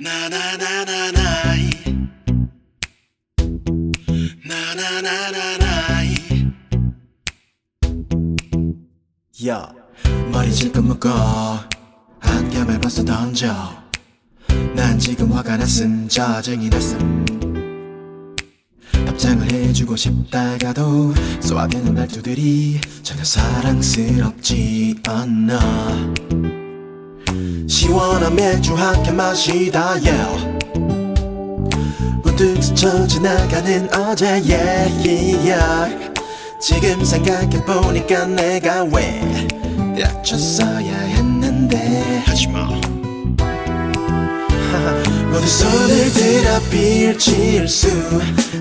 나나나나나이. 나나나나나이. 야 머리 질끈 묶어. 한 겹을 벗어 던져. 난 지금 화가 났음 짜증이 났음. 답장을 해주고 싶다가도 쏘아대는 말투들이 전혀 사랑스럽지 않아 시원한 맥주 한 캔 마시다 yeah. 문득 스쳐 지나가는 어제 yeah, yeah. 지금 생각해보니까 내가 왜 다쳤어야 했는데. 하지마. 모두 손을 들어 빌칠 수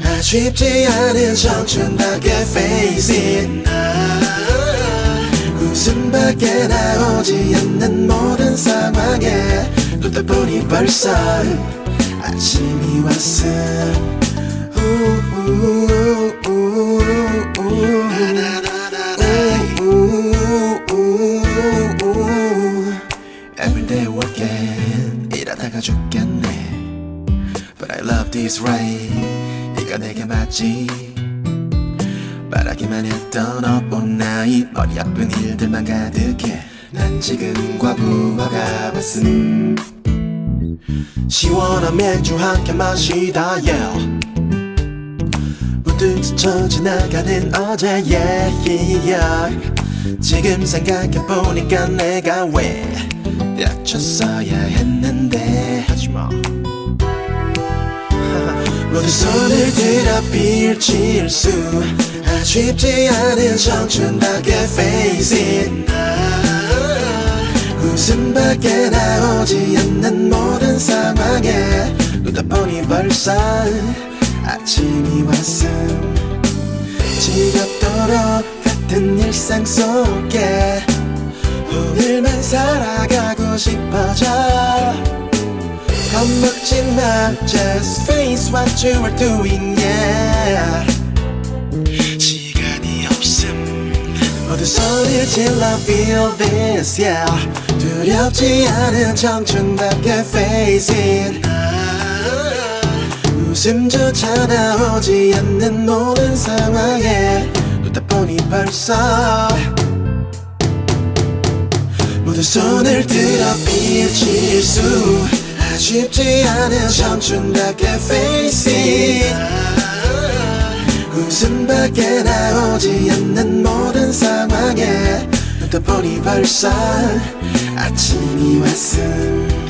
아쉽지 않은 청춘답게 face it 웃음밖에 나오지 않는 모든 상황에 놓다 보니 벌써 아침이 왔음 Everyday working 일하다가 죽겠네 But I love this rain 이거 내게 맞지 바라기만 했던 어본 나이 머리 아픈 일들만 가득해. 난 지금 과부하가 봤음 시원한 맥주 한 캔 마시다 yeah. 문득 스쳐 지나가는 어제 yeah, yeah. 지금 생각해보니까 내가 왜 다쳤어야 했는데. 하지마. 모두 손을 들어 빌칠 수아 쉽지 않은 청춘답게 face it 웃음밖에 나오지 않는 모든 상황에 놓다 보니 벌써 아침이 왔음. 지겹도록 같은 일상 속에 오늘만 살아가고 싶어져. 겁먹지 마 Just face what you are doing yeah 모두 소리를 질러 feel this yeah. 두렵지 않은 청춘답게 face it. 웃음조차 나오지 않는 모든 상황에. 놓다 보니 벌써. 모두 손을 들어 비칠 수. 아쉽지 않은 청춘답게 face it 웃음밖에 나오지 않는 모든 상황에 놓다 보니 벌써 아침이 왔음 아침이 왔음